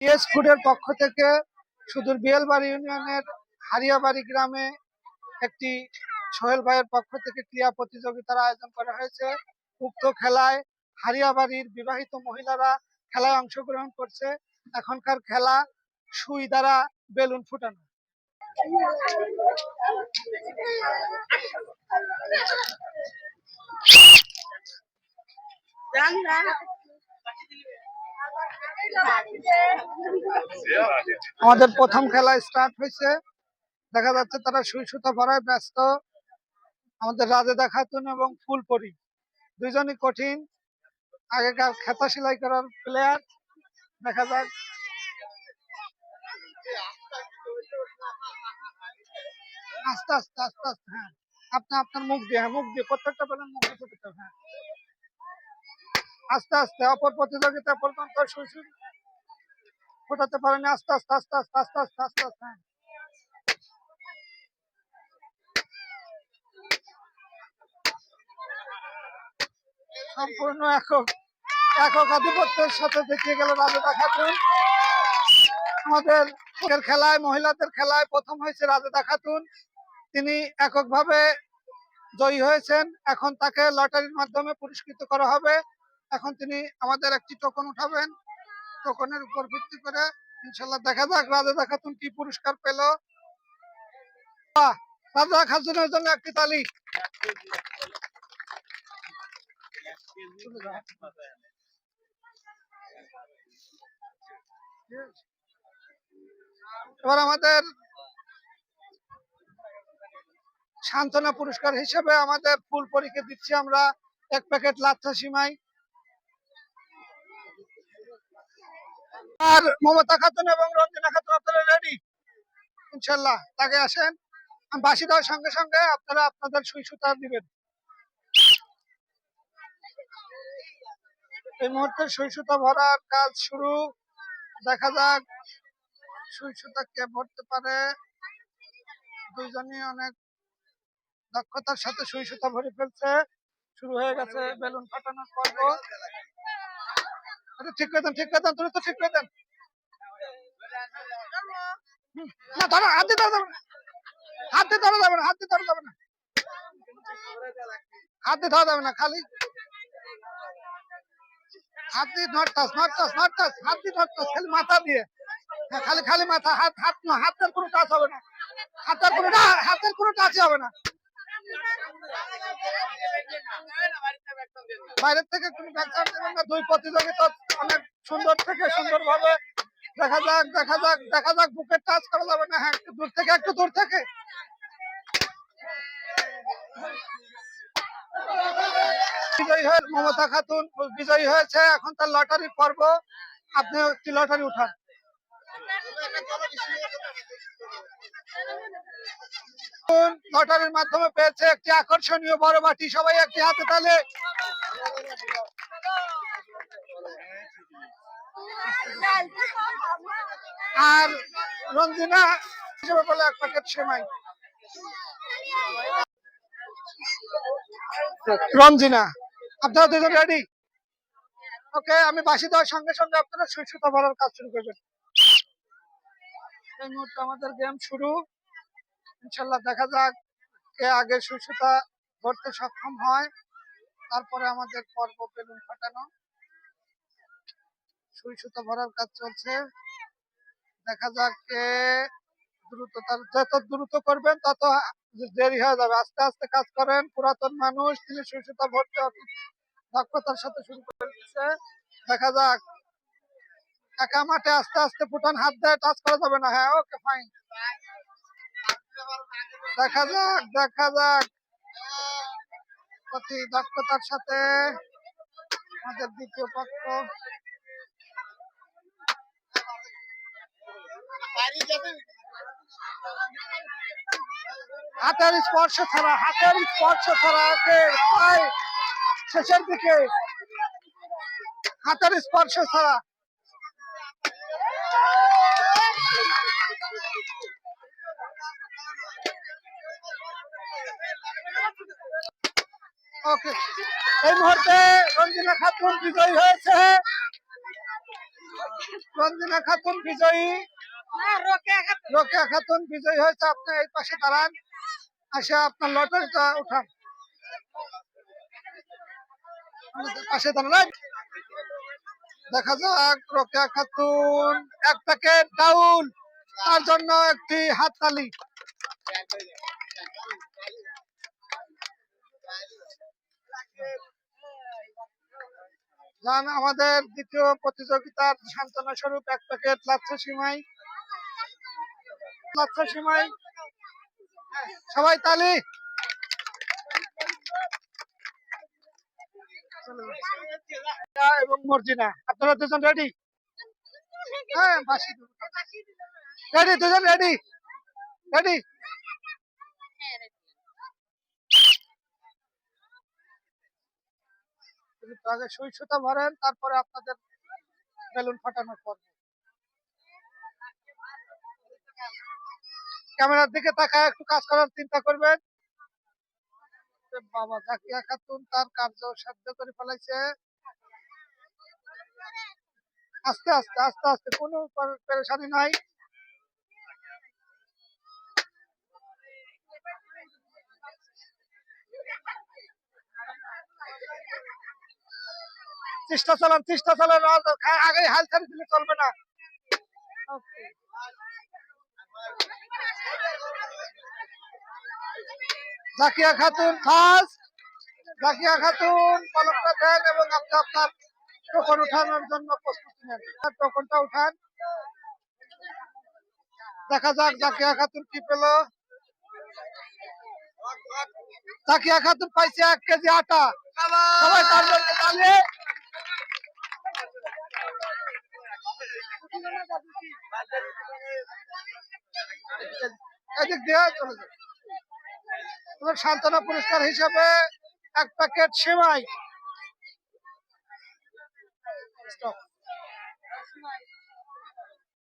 PS ফুডের পক্ষ থেকে সুদূর বিয়েলবাড়ি ইউনিয়নের হারিয়াবাড়ি গ্রামে একটি সোহেল ভাইয়ের পক্ষ থেকে ক্রীড়া প্রতিযোগিতার আয়োজন করা হয়েছে। উক্ত খেলায় হারিয়াবাড়ির বিবাহিত মহিলারা খেলায় অংশগ্রহণ করছে। এখনকার খেলা সুই দ্বারা বেলুন ফুটানো। আমাদের প্রথম খেলা স্টার্ট হয়েছে। দেখা যাচ্ছে তারা সুই সুতা ভরায় ব্যস্ত। আমাদের রাজেদা খাতুন এবং ফুল ফুলপরি। দুজনই কঠিন। আগেকার খেতা সেলাই করার প্লেয়ার দেখা যাক। আস্তে আস্তে আস্তে আস্তে হ্যাঁ। আপনি আপনার মুখ দিয়ে হ্যাঁ মুখ দিয়ে, প্রত্যেকটা পেলেন মুখ দিয়ে হ্যাঁ। আস্তে আস্তে অপর প্রতিযোগিতা পর্যন্ত সুই ফোটাতে পারেনি। আস্তে আস্তে আস্তে আস্তে আস্তে আস্তে আস্তে আস্তে। সম্পূর্ণ একক একক আধিপত্যের সাথে দেখিয়ে গেল রাজেদা খাতুন। আমাদের খেলায়, মহিলাদের খেলায় প্রথম হয়েছে রাজেদা খাতুন। তিনি এককভাবে জয়ী হয়েছেন। এখন তাকে লটারির মাধ্যমে পুরস্কৃত করা হবে। এখন তিনি আমাদের একটি টোকন উঠাবেন। টোকনের উপর ভিত্তি করে ইনশাল্লাহ দেখা যাক রাজেদা খাতুন কি পুরস্কার পেল। রাজা খাতুনের জন্য একটি তালি। এবার আমাদের সান্ত্বনা পুরস্কার হিসেবে আমাদের ফুল পরীক্ষা দিচ্ছি আমরা। এক প্যাকেট লাচ্ছা সিমাই। আর মমতা খাতুন এবং রঞ্জনা খাতুন আপনারা রেডি ইনশাল্লাহ তাকে আসেন। বাসি দেওয়ার সঙ্গে সঙ্গে আপনারা আপনাদের সুই সুতা দিবেন। এই মুহূর্তে সুই সুতা ভরার কাজ শুরু। দেখা যাক সুই সুতা কে ভরতে পারে। দুইজনই অনেক দক্ষতার সাথে সুই সুতা ভরে ফেলছে। শুরু হয়ে গেছে বেলুন ফাটানোর পর্ব। আরে ঠিক করে দেন, ঠিক করে দেন তুমি তো ঠিক করে দেন। না হাত দিয়ে হাত দিয়ে না, হাত দিয়ে হাত দিয়ে না, খালি। হাত দিয়ে নটটাস নটটাস নটটাস হাত দিয়ে খালি মাথা দিয়ে। হ্যাঁ খালি খালি মাথা, হাত হাত না, হাতের কোনো টাচ হবে না। হাতের কোনো হাতের কোনো টাচই হবে না। বাইরের থেকে কোনো দুই প্রতিযোগিতা অনেক সুন্দর থেকে সুন্দর ভাবে দেখা যাক দেখা যাক দেখা যাক বুকের টাচ করা যাবে না। হ্যাঁ একটু দূর থেকে, একটু দূর থেকে। বিজয়ী হয়ে মমতা খাতুন, বিজয়ী হয়েছে। এখন তার লটারি পর্ব। আপনি একটি লটারি উঠান। লটারির মাধ্যমে পেয়েছে একটি আকর্ষণীয় বড় বাটি সবাই একটি হাতে তালে। আর রঞ্জিনা হিসেবে বলে এক প্যাকেট সেমাই। রঞ্জিনা, আপনারা দুজন রেডি ওকে আমি বাসি দেওয়ার সঙ্গে সঙ্গে আপনারা সুতা ভরার কাজ শুরু করবেন। এই মুহূর্তে আমাদের গেম শুরু। ইনশাল্লাহ দেখা যাক কে আগে সুই সুতা ভরতে সক্ষম হয়। তারপরে আমাদের পর্ব বেলুন ফাটানো। সুই সুতা ভরার কাজ চলছে। দেখা যাক কে দ্রুত তার যত দ্রুত করবেন তত দেরি হয়ে যাবে। আস্তে আস্তে কাজ করেন পুরাতন মানুষ, তিনি সুই সুতা ভরতে দক্ষতার সাথে শুরু করে দিচ্ছে দেখা যাক একা মাঠে আস্তে আস্তে ফুটান, হাত দেয় টাচ করা যাবে না। হ্যাঁ ওকে ফাইন দেখা যাক দেখা যাক। অতি দক্ষতার সাথে আমাদের দ্বিতীয় পক্ষ। হাতের স্পর্শ ছাড়া, হাতের স্পর্শ ছাড়া প্রায় শেষের দিকে। হাতের স্পর্শ ছাড়া। ওকে। এই মুহূর্তে রঞ্জিনা খাতুন বিজয়ী হয়েছে। রঞ্জনা খাতুন বিজয়ী। রোকেয়া খাতুন বিজয়ী হয়েছে। আপনি এই পাশে দাঁড়ান। আসে আপনার লটারিটা উঠান। পাশে দাঁড়ান। দেখা যাক, রোকেয়া খাতুন, এক প্যাকেট ডাউল তার জন্য একটি হাততালি। যান আমাদের দ্বিতীয় প্রতিযোগিতার সান্ত্বনা স্বরূপ এক প্যাকেট লাচ্ছা সিমাই। লাচ্ছা সিমাই। সবাই তালি। এবং মর্জিনা। আপনারা দুজন রেডি হ্যাঁ রেডি দুজন। রেডি রেডি আগে সুইসুতা ভরেন তারপরে আপনাদের বেলুন ফাটানোর পর। ক্যামেরার দিকে তাকায়, একটু কাজ করার চিন্তা করবেন। বাবা জাকিয়া খাতুন তার কার্য সাধ্য করে ফেলাইছে। আস্তে আস্তে আস্তে আস্তে, কোনো পরে- পেরেশানি নাই। চেষ্টা চালান চেষ্টা চালান আগে হাল ছাড়ি দিলে চলবে না. জাকিয়া খাতুন, ফার্স্ট। জাকিয়া খাতুন, কলমটা দেন এবং আপনি আপনার টোকন উঠানোর জন্য প্রস্তুতি নেন। টোকনটা উঠান। দেখা যাক জাকিয়া খাতুন কি পেল। জাকিয়া খাতুন পাইছে এক কেজি আটা। সবাই তার জন্য যান এবং পুরস্কার হিসাবে এক প্যাকেট সেমাই.